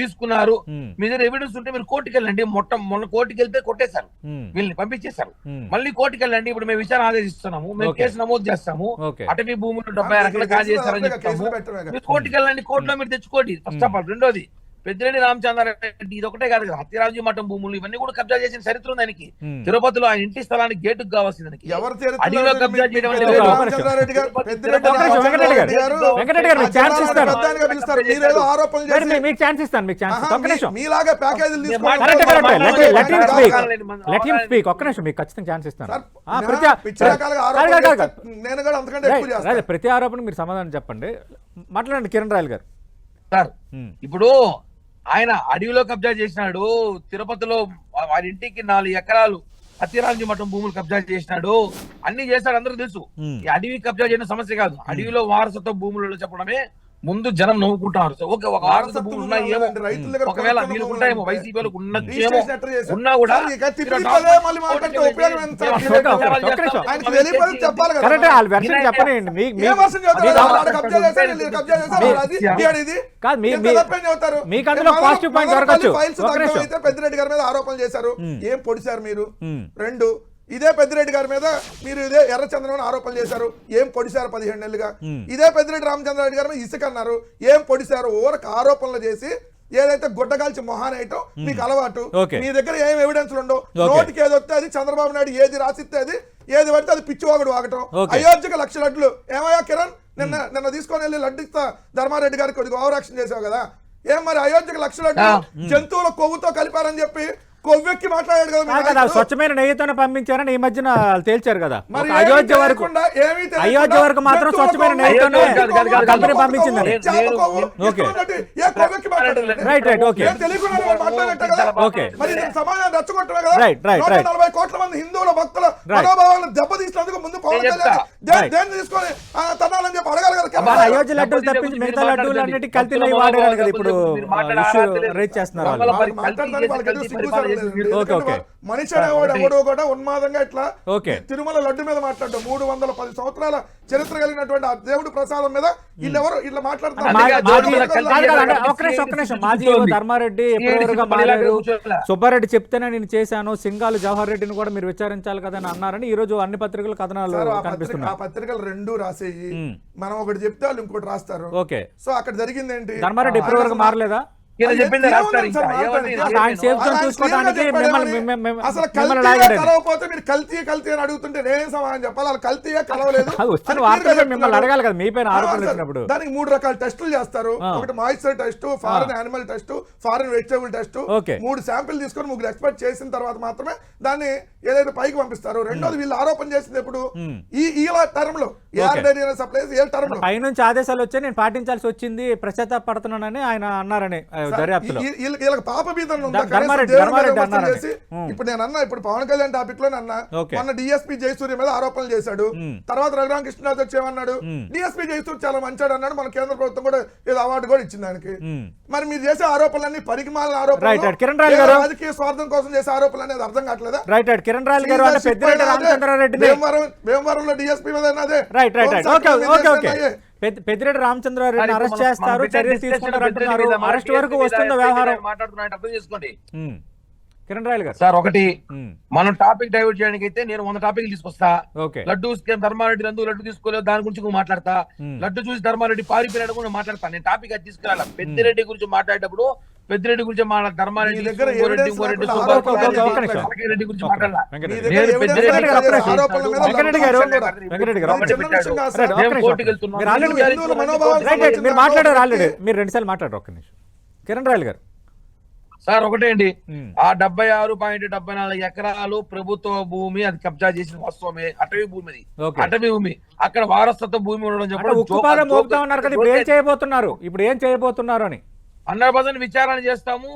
తీసుకున్నారు. మీ దగ్గర ఎవిడెన్స్ ఉంటే మీరు కోర్టుకి వెళ్ళండి మొట్ట మొన్న కోర్టుకి వెళ్తే కొట్టేశారు వీళ్ళని పంపించేశారు. మళ్ళీ కోర్టుకి వెళ్ళండి ఇప్పుడు మేము విచారణ ఆదేశిస్తున్నాము. మేము. కేసు నమోదు చేస్తాము. అటవీ భూములు డెబ్బై ఎకరాలు కాజేశారని చెప్తాము. మీరు కోర్టుకి వెళ్ళండి కోర్టులో మీరు తెచ్చుకోండి. ఫస్ట్ ఆఫ్ ఆల్ రెండోది పెద్దిరెడ్డి రామచంద్రారెడ్డి ఇది ఒకటే కాదు కదా. హత్యరాజు మఠం భూములు ఇవన్నీ కూడా కబ్జా చేసిన చరిత్ర ఉంది ఆయనకి. తిరుపతిలో ఆయన ఇంటి స్థలానికి గేటుకు కావాల్సింది ఆయనకి. ఎవరు అడవిలో కబ్జా చేయడం ఛాన్స్ ఛాన్స్ ఛాన్స్ ఛాన్స్ ప్రతి ఆరోపణకు మీరు సమాధానం చెప్పండి. మాట్లాడండి కిరణ్ రాయల్ గారు. సార్ ఇప్పుడు ఆయన అడవిలో కబ్జా చేసినాడు. తిరుపతిలో వారి ఇంటికి నాలుగు ఎకరాలు సత్యరాజు మఠం భూములు కబ్జా చేసినాడు. అన్ని చేశాడు అందరూ తెలుసు. ఈ అడవి కబ్జా చేయడం సమస్య కాదు. అడవిలో వారసత్వ భూములలో చెప్పడమే ముందు జనం నవ్వుకుంటారు ఓకే ఒక వారసత్వ ఉన్నాయేమో ఒకవేళ వీళ్ళకు ఉంటాయేమో ఉంటే వైసీపీలకు? ఉన్నా కూడా పెద్దిరెడ్డి గారి మీద ఆరోపణలు చేశారు. ఏం పొడిచారు మీరు. రెండు ఇదే పెద్దిరెడ్డి గారి మీద మీరు ఇదే ఎర్రచంద్రన్ ఆరోపణలు చేశారు. ఏం పొడిశారు పదిహేడు నెలలుగా? ఇదే పెద్దిరెడ్డి రామచంద్రారెడ్డి గారి మీద ఇసుక అన్నారు. ఏం పొడిశారు? ఊరకు ఆరోపణలు చేసి ఏదైతే గుడ్డగాల్చి మొహానేయటం మీకు అలవాటు. మీ దగ్గర ఏం ఎవిడెన్స్ ఉండవు. నోటికి ఏది వస్తే అది చంద్రబాబు నాయుడు ఏది రాసిస్తే అది ఏది పడితే అది పిచ్చివాగుడు వాగటం. అయోధ్యకు లక్ష లడ్లు. ఏమయ్యా కిరణ్? నిన్న నిన్న తీసుకొని వెళ్ళి లడ్డు ఇస్తా ధర్మారెడ్డి గారికి కొద్దిగా ఓవరాక్షన్ చేసావు కదా. ఏం మరి అయోధ్యకు లక్ష లడ్లు? జంతువుల కొవ్వుతో కలిపారని చెప్పి కొవ్వెక్కి మాట్లాడాడు కదా. స్వచ్ఛమైన నెయ్యితోనే పంపించారని ఈ మధ్యన తేల్చారు కదా అయోధ్య వరకు అయోధ్య వరకు మాత్రం స్వచ్ఛమైన నెయ్యితోనే company. పంపించిందని okay. Right right okay? Okay. సమాజాన్ని రెచ్చగొట్టమే కదా రైట్, రైట్, రైట్. నలభై కోట్ల మంది హిందువుల భక్తుల. మనోభావాలను దెబ్బతీసినందుకు ముందు పవన్. కళ్యాణ్ అయోధ్య లడ్డూలు తప్పించి మిగతా లడ్డూలు మాట్లాడండి. అన్నిటి కల్తీలు డబ్బులు వాడారు కదా డబ్బులు ఇప్పుడు. రేట్ చేస్తున్నారు ఓకే, ఓకే. మనిషి అనేవాడు. ఎవడో కూడా ఉన్మాదంగా ఇట్లా ఓకే. తిరుమల లడ్డు మీద మాట్లాడడం. మూడు వందల పది సంవత్సరాల చరిత్ర కలిగినటువంటి ఆ దేవుడి ప్రసాదం మీద వీళ్ళెవరు ఇట్లా మాట్లాడుతున్నారు. సుబ్బారెడ్డి చెప్తేనే నేను చేశాను. సింగాలు జవహర్ రెడ్డిని కూడా మీరు విచారించాలి కదా అని అన్నారని ఈ రోజు అన్ని పత్రికలు కథనాలు ఆ పత్రికలు రెండు రాసేయి. మనం ఒకటి చెప్తే వాళ్ళు ఇంకోటి రాస్తారు. ఓకే. సో అక్కడ జరిగింది ఏంటి? ధర్మారెడ్డి ఎప్పటి వరకు మారలేదా? అసలు కలవకపోతే మీరు కల్తీ కల్తీ అని అడుగుతుంటే నేనేం సమాధానం చెప్పాలి? వాళ్ళు కలవలేదు. అడగాలి కదా, మీ పైన. దానికి మూడు రకాల టెస్టులు చేస్తారు. ఒకటి moisture test foreign animal test foreign vegetable test. మూడు శాంపిల్ తీసుకొని ముగ్గురు ఎక్స్పర్ట్ చేసిన తర్వాత మాత్రమే దాన్ని ఏదైతే పైకి పంపిస్తారు రెండోది వీళ్ళు ఆరోపణ చేసింది ఎప్పుడు? ఈ టర్మ్లో సప్లైస్ ఏ టర్మ్లో పైనుంచి ఆదేశాలు వచ్చాయి నేను పాటించాల్సి వచ్చింది పడుతున్నానని ఆయన అన్నారని దర్యాప్తులో. వీళ్ళకి పాప మీద. ఇప్పుడు నేను అన్నా ఇప్పుడు పవన్ కళ్యాణ్ టాపిక్లో అన్నా. మొన్న డిఎస్పీ జయసూర్య మీద ఆరోపణలు చేశాడు. తర్వాత రఘురామ కృష్ణరాజు వచ్చి ఏమన్నాడు. డిఎస్పీ జయసూర్య చాలా మంచాడు అన్నాడు. మన కేంద్ర ప్రభుత్వం కూడా ఏదో అవార్డు కూడా ఇచ్చింది ఉమ్. మరి మీరు చేసే ఆరోపణలన్నీ పరికిమాల ఆరోపణలు. రాజకీయ స్వార్థం కోసం చేసే ఆరోపణలు అనేది అర్థం కావట్లేదా? రైట్ రైట్ కిరణ్ రాయల్ గారు భీమవరంలో డిఎస్పీ మీద అదే. Right right okay okay okay Peddireddy రామచంద్రారెడ్డిని మరి అరెస్ట్ చేస్తారు చర్యలు తీసుకుంటారు అంటున్నారు. అరెస్ట్ వరకు పెద్దిరెడ్డి వ్యవహారం. మాట్లాడుతున్నాడు అర్థం చేసుకోండి. కిరణ్ రాయల్ గారు. సార్ ఒకటి. మనం టాపిక్ డైవర్ట్ చేయడానికి అయితే నేను వంద టాపిక్ తీసుకొస్తా. ఓకే. లడ్డు ధర్మారెడ్డి నందు లడ్డు తీసుకోలేదు దాని గురించి మాట్లాడతా. లడ్డు చూసి ధర్మారెడ్డి పారిపోయినాడు కూడా మాట్లాడతా. నేను టాపిక్ అది తీసుకురాలా. పెద్దిరెడ్డి గురించి మాట్లాడేటప్పుడు పెద్దిరెడ్డి గురించి మాట్లాడ ధర్మారెడ్డి దగ్గర రెడ్డి, గురించి. మీరు మాట్లాడారు ఆల్రెడీ మీరు రెండు సార్లు మాట్లాడారు ఒక్క నిమిషం. కిరణ్ రాయల్ గారు. సార్ ఒకటే అండి. ఆ డెబ్బై ఆరు పాయింట్ డెబ్బై నాలుగు ఎకరాలు ప్రభుత్వ భూమి అది కబ్జా చేసిన వాస్తవమే. అటవీ భూమి అది. అటవీ భూమి. అక్కడ వారసత్వ భూమి ఉండడం అంటే చెప్పడం ఉక్కుపాదం మోపుతా ఉన్నారు కదా ఇప్పుడు ఏం చేయబోతున్నారు? ఇప్పుడు ఏం చేయబోతున్నారు అని. హండ్రెడ్ పర్సెంట్ విచారణ చేస్తాము.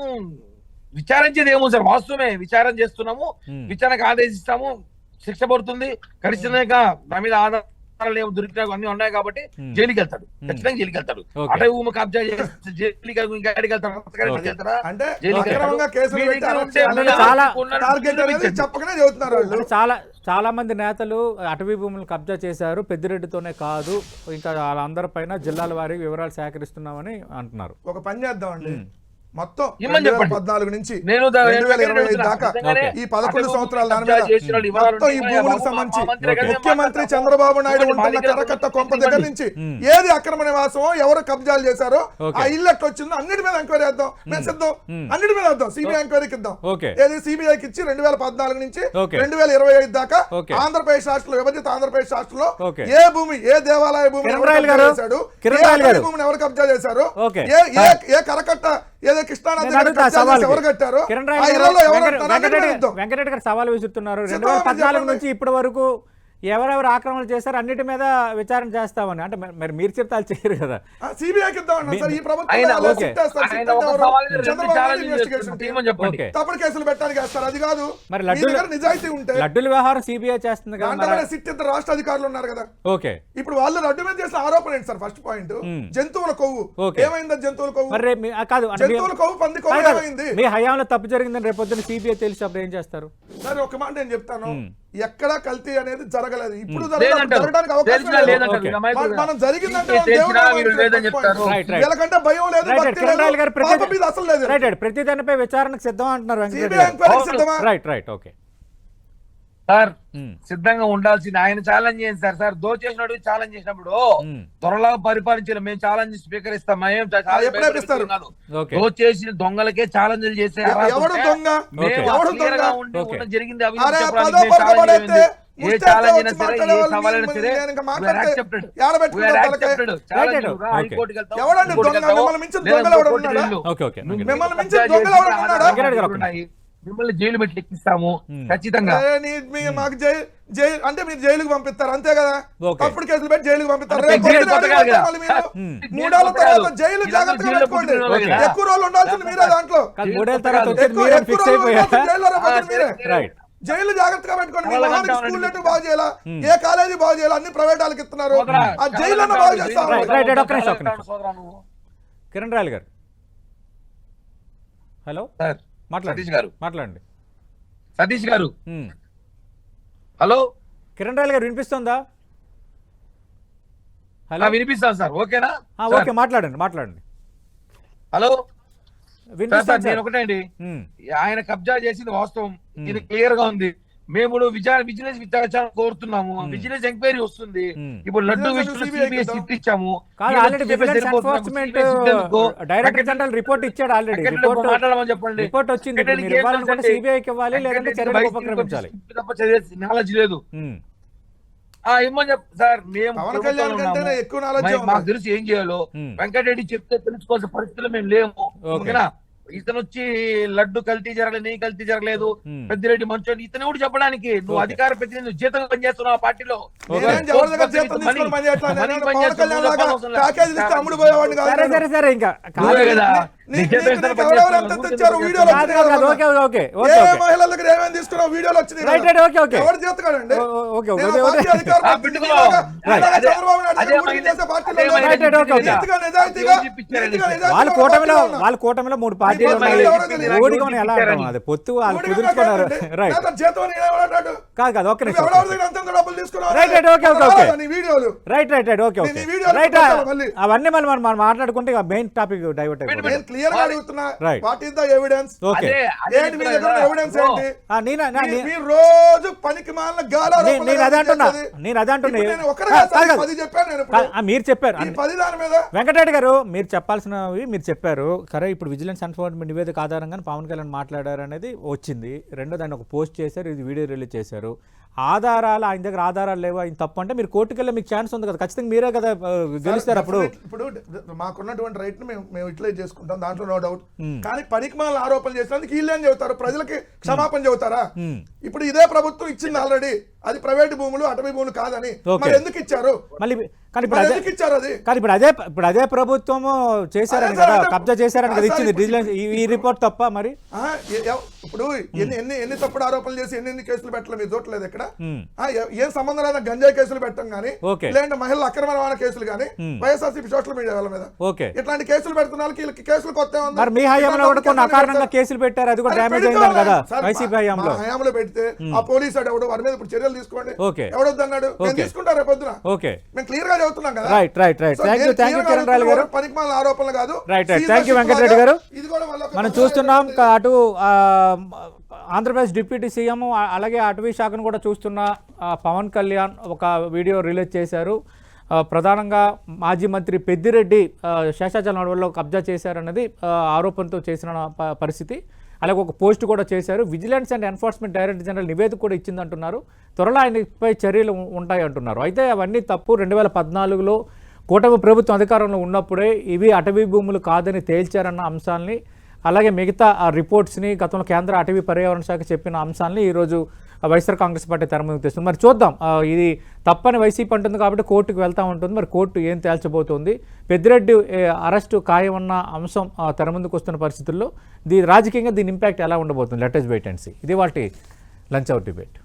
విచారించేది ఏమో సార్ వాస్తవమే విచారణ చేస్తున్నాము. విచారణకు ఆదేశిస్తాము. శిక్ష పడుతుంది. ఖచ్చితంగా నా మీద ఆధారాలు ఏమో దొరికినా అన్ని ఉన్నాయి కాబట్టి Hmm. జైలుకి వెళ్తాడు ఖచ్చితంగా జైలుకి వెళ్తాడు. అటవీ భూమి కబ్జా జైలుకి వెళ్తాడు? చాలా- చాలా చాలా మంది నేతలు అటవీ భూములను కబ్జా చేశారు. పెద్దిరెడ్డితోనే కాదు. ఇంకా వాళ్ళందరి పైన జిల్లాల వారికి వివరాలు సేకరిస్తున్నామని అంటున్నారు. ఒక పని చేద్దామండి. మొత్తం. పద్నాలుగు నుంచి నేను దా- రెండు వేల ఇరవై ఐదు నేను దాకా ఈ పదకొండు సంవత్సరాల దాని మీద మొత్తం ఈ. భూములకు సంబంధించి ముఖ్యమంత్రి. చంద్రబాబు నాయుడు ఉంటున్న ఉన్న కొంప దగ్గర. నుంచి. ఏది అక్రమ నివాసమో ఎవరు కబ్జాలు చేశారో ఆ. ఇల్లు ఎట్లా వచ్చిందో అన్నిటి మీద ఎంక్వైరీ చేద్దాం మేము సిద్ధం. అన్నిటి మీద వద్దాం సిబిఐ ఎంక్వైరీకి ఇద్దాం ఓకే ఏది సిబిఐకి ఇచ్చి రెండు వేల పద్నాలుగు నుంచి. రెండు వేల ఇరవై ఐదు దాకా. ఆంధ్రప్రదేశ్ రాష్ట్రంలో విభజిత ఆంధ్రప్రదేశ్ రాష్ట్రంలో. ఏ భూమి ఏ దేవాలయ భూమి ఎవరు కబ్జా చేశారు ఏ ఏ కరకట్ట ఏదో కృష్ణానది ఎవరు కట్టారు? కిరణ్ వెంకటరెడ్డి గారు సవాల్ విసురుతున్నారు. రెండు వేల పద్నాలుగు. నుంచి ఇప్పటి వరకు ఎవరెవరు ఆక్రమణలు చేశారు అన్నిటి మీద విచారణ చేస్తామని. అంటే మరి- మరి మీరు చెప్తే వాళ్ళు చేయరు కదా. ఆ, సిబిఐకి. తప్పుడు కేసులు పెట్టడానికి వేస్తారు అది కాదు. మరి లడ్డూలు- నిజాయితీ ఉంటే లడ్డూల వ్యవహారం సిబిఐ చేస్తుంది కదా సిట్ ఇద్దరు రాష్ట్ర అధికారులు ఉన్నారు కదా. ఓకే. ఇప్పుడు వాళ్ళు లడ్డు మీద చేసిన ఆరోపణ ఏంటి సార్? First point. జంతువుల కొవ్వు. ఏమైంది జంతువుల కొవ్వు? మరి కాదు జంతువుల కొవ్వు పంది కొవ్వు. ఏమైంది? మీ హయాంలో తప్పు జరిగిందని రేపు పొద్దున్న సిబిఐ తెలిసి అప్పుడు ఏం చేస్తారు? సరే ఒక మాట నేను చెప్తాను. ఎక్కడా కల్తీ అనేది జరగలేదు. ఇప్పుడు. జరగడానికి అవకాశం లేదు. మన- జరిగిందంటే. వీళ్ళకంటే భయం లేదు. ప్రతి దానిపై విచారణకు సిద్ధం అంటున్నారు రైట్ రైట్ ఓకే. సార్ మ్మ్. సిద్ధంగా ఉండాల్సింది. ఆయన ఛాలెంజ్ చేయండి సార్. సార్ దోచేసినట్టు ఛాలెంజ్ చేసినప్పుడు మ్మ్. త్వరలో పరిపాలించాలి. మేము ఛాలెంజ్ స్వీకరిస్తాం. మేము? కాదు. ఓకే. దోచేసిన దొంగలకే ఛాలెంజ్లు చేసే? మేము జరిగింది. మేము చేయండి. ఏ ఛాలెంజ్ అయినా సరే ఏ సవాల్ అయినా సరే. హైకోర్టుకి వెళ్తాం, మిమ్మల్ని జైలు పెట్టి ఎక్కిస్తాము. ఖచ్చితంగా. మాకు జై- జై- అంటే మీరు జైలుకు పంపిస్తారు అంతే కదా? ఓకే. తప్పుడు కేసులు పెట్టి జైలుకు పంపిస్తారు. జైలు. మూడేళ్ళ జైలు తర్వాత జైలు. జాగ్రత్తగా పెట్టుకోండి. ఎక్కువ రోజులు ఉండాల్సింది మీరే దాంట్లో. జైలు జాగ్రత్తగా పెట్టుకోండి. మీ మొహానికి స్కూల్. ఎటు బాగు చేయాలా? ఏ కాలేజీ బాగు చేయాలా? అన్ని ప్రైవేట్ వాళ్ళకి ఇస్తున్నారు ఆ జైలు బాగు చేస్తా రైట్, ఉన్నారు. రైట్, రైట్, ఒక్క నిమిషం, ఒక్క నిమిషం. సోదరా నువ్వు. కిరణ్ రాయల్ గారు. హలో? సార్, సతీష్ గారు. మాట్లాడండి. సతీష్ గారు. హలో? కిరణ్ రాయల్ గారు వినిపిస్తుందా? హలో? వినిపిస్తాను సార్. ఓకేనా? ఓకే మాట్లాడండి మాట్లాడండి. హలో? వినిపిస్తాను నేను. ఒకటే అండి ఆయన కబ్జా చేసింది వాస్తవం. ఇది క్లియర్గా ఉంది. మేము విచారణ విజిలెన్స్ విచారణ కోరుతున్నాము. విజిలెన్స్ ఎంక్వైరీ వస్తుంది. ఇప్పుడు లడ్డు ఎందుకు? డైరెక్టర్ జనరల్ రిపోర్ట్ ఇచ్చాడు ఆల్రెడీ రిపోర్ట్ మాట్లాడమని చెప్పండి. రిపోర్ట్ వచ్చింది? సిబిఐకి ఇవ్వాలి లేదంటే చర్యలు ఉపక్రమించాలి. నాలెడ్జ్ లేదు. సార్ మేము. మాకు తెలిసి ఏం చేయాలో. వెంకటరెడ్డి చెప్తే తెలుసుకోవాల్సిన పరిస్థితులు మేము లేము. ఓకేనా? ఇతను వచ్చి లడ్డు కల్తీ జరగలేదు నీ కల్తీ జరగలేదు. పెద్దిరెడ్డి మంచోని ఇతను కూడా చెప్పడానికి నువ్వు. అధికార ప్రతినిధి జీతం పనిచేస్తున్నావు ఆ పార్టీలో. సరే. సరే సరే ఇంకా ఏమేమి తీసుకున్నావు? వీడియోలు. ఎవరు వాళ్ళ ఉన్న కూటమిలో. వాళ్ళ కూటమిలో మూడు పార్టీలు ఉన్నాయి. ఉన్నాయి ఎలా అంటాం అది పొత్తు వాళ్ళు కుదుర్చుకున్నారు. రైట్? కాదు కాదు ఒక్క నిమిషం? Right, right, okay, okay, right right right okay right. అవన్నీ మళ్ళీ మనం మనం మాట్లాడుకుంటే మెయిన్ టాపిక్ డైవర్ట్ నేను క్లియర్గా అడుగుతున్నా. వాట్ ఈస్ ద ఎవిడెన్స్ ఏంటి మీ దగ్గర ఎవిడెన్స్. ఏంటి? ఆ, నేను నా- మీ- నే- మీరు రోజు పనికి మాలిన గాలారోపణలు నేను- అదే అంటున్నా. నేను అదే అంటున్నా. నేను. పది చెప్పాను నేను మీరు చెప్పారు. పది దాని మీద. వెంకటరెడ్డి గారు మీరు చెప్పాల్సినవి మీరు చెప్పారు. సరే ఇప్పుడు విజిలెన్స్ ఎన్ఫోర్స్మెంట్ నివేదిక ఆధారంగా పవన్ కళ్యాణ్ మాట్లాడారు అనేది వచ్చింది. రెండో దాన్ని ఒక పోస్ట్ చేశారు ఇది వీడియో రిలీజ్ చేశారు. ఆధారాలు ఆయన దగ్గర ఆధారాలు లేవు ఆయన తప్పు అంటే మీరు కోర్టుకు వెళ్ళే మీకు ఛాన్స్ ఉంది కదా. ఖచ్చితంగా మీరే కదా గెలుస్తారు అప్పుడు? ఇప్పుడు మాకున్నటువంటి రైట్ని మేము మేము యూటిలైజ్ చేసుకుంటాం దాంట్లో నో డౌట్. కానీ పనికి మాలిన ఆరోపణలు చేసినందుకు వీళ్ళు ఏం చెబుతారు? ప్రజలకి క్షమాపణ చెబుతారా. ఇప్పుడు ఇదే ప్రభుత్వం ఇచ్చింది ఆల్రెడీ అది ప్రైవేట్ భూములు అటవీ భూములు కాదని. మరి ఎందుకు ఇచ్చారు? మళ్ళీ కానీ ఇప్పుడు అదే ఇచ్చారు అది? కానీ ఇప్పుడు అదే ఇప్పుడు అదే ప్రభుత్వము చేశారని కదా కబ్జా చేశారని కదా ఇచ్చింది ఈ- రిపోర్ట్ తప్ప మరి? ఇప్పుడు ఎన్ని ఎన్ని ఎన్ని తప్పుడు ఆరోపణలు చేసి ఎన్ని ఎన్ని కేసులు పెట్టలేదు మీరు చూడలేదు ఇక్కడ? ఏం సంబంధం లేదా గంజాయి కేసులు పెట్టడం కానీ. లేదంటే మహిళల అక్రమ రవాణా కేసులు కానీ. వైఎస్ఆర్సీపీ సోషల్ మీడియా వాళ్ళ మీద. ఓకే. ఇట్లాంటి కేసులు పెడుతున్న వాళ్ళకి వీళ్ళకి కేసులు కొత్త. మరి మీ హయాంలో కూడా కొన్ని అకారణంగా. కేసులు పెట్టారు అది కూడా డ్యామేజ్ పెడతాం అయిందని కదా. వైసీపీ హయాంలో? హయాంలో పెడితే ఆ పోలీసు వాడు ఎవడు వారి మీద ఇప్పుడు చర్యలు తీసుకోండి. ఎవడొద్దన్నాడు? నేను Okay. తీసుకుంటా రేపు పొద్దున ఓకే. మేము క్లియర్గా చెబుతున్నాం కదా. Right right right thank you thank you Kiran Royal garu. పనికిమాలిన ఆరోపణలు కాదు. Right right thank you Venkatareddy garu. ఇది కూడా వాళ్ళొక మనం చూస్తున్నాం అటు ఆంధ్రప్రదేశ్ డిప్యూటీ సీఎం అలాగే అటవీ శాఖను కూడా చూస్తున్న పవన్ కళ్యాణ్ ఒక వీడియో రిలీజ్ చేశారు. ప్రధానంగా మాజీ మంత్రి పెద్దిరెడ్డి శేషాచలం అడవుల్లో కబ్జా చేశారన్నది ఆరోపణతో చేసిన పరిస్థితి. అలాగే ఒక పోస్ట్ కూడా చేశారు. Vigilance and enforcement director general నివేదిక కూడా ఇచ్చిందంటున్నారు. త్వరలో ఆయనపై చర్యలు ఉంటాయి అంటున్నారు అయితే అవన్నీ తప్పు. రెండు వేల పద్నాలుగులో కూటమి ప్రభుత్వం అధికారంలో ఉన్నప్పుడే ఇవి అటవీ భూములు కాదని తేల్చారన్న అంశాలని అలాగే మిగతా ఆ రిపోర్ట్స్ని గతంలో కేంద్ర అటవీ పర్యావరణ శాఖ చెప్పిన అంశాలని ఈరోజు వైఎస్ఆర్ కాంగ్రెస్ పార్టీ తెర తెస్తుంది. మరి చూద్దాం. ఇది తప్పని వైసీపీ అంటుంది కాబట్టి కోర్టుకు వెళ్తా ఉంటుంది. మరి కోర్టు ఏం తేల్చబోతోంది? పెద్దిరెడ్డి అరెస్టు ఖాయమన్న అంశం ఆ, తెర ముందుకు వస్తున్న పరిస్థితుల్లో దీ రాజకీయంగా దీని ఇంపాక్ట్ ఎలా ఉండబోతుంది? లెటెస్ట్ వెయిట్ అండ్ సీ ఇది వాటి లంచ్ అవుట్ డిబేట్.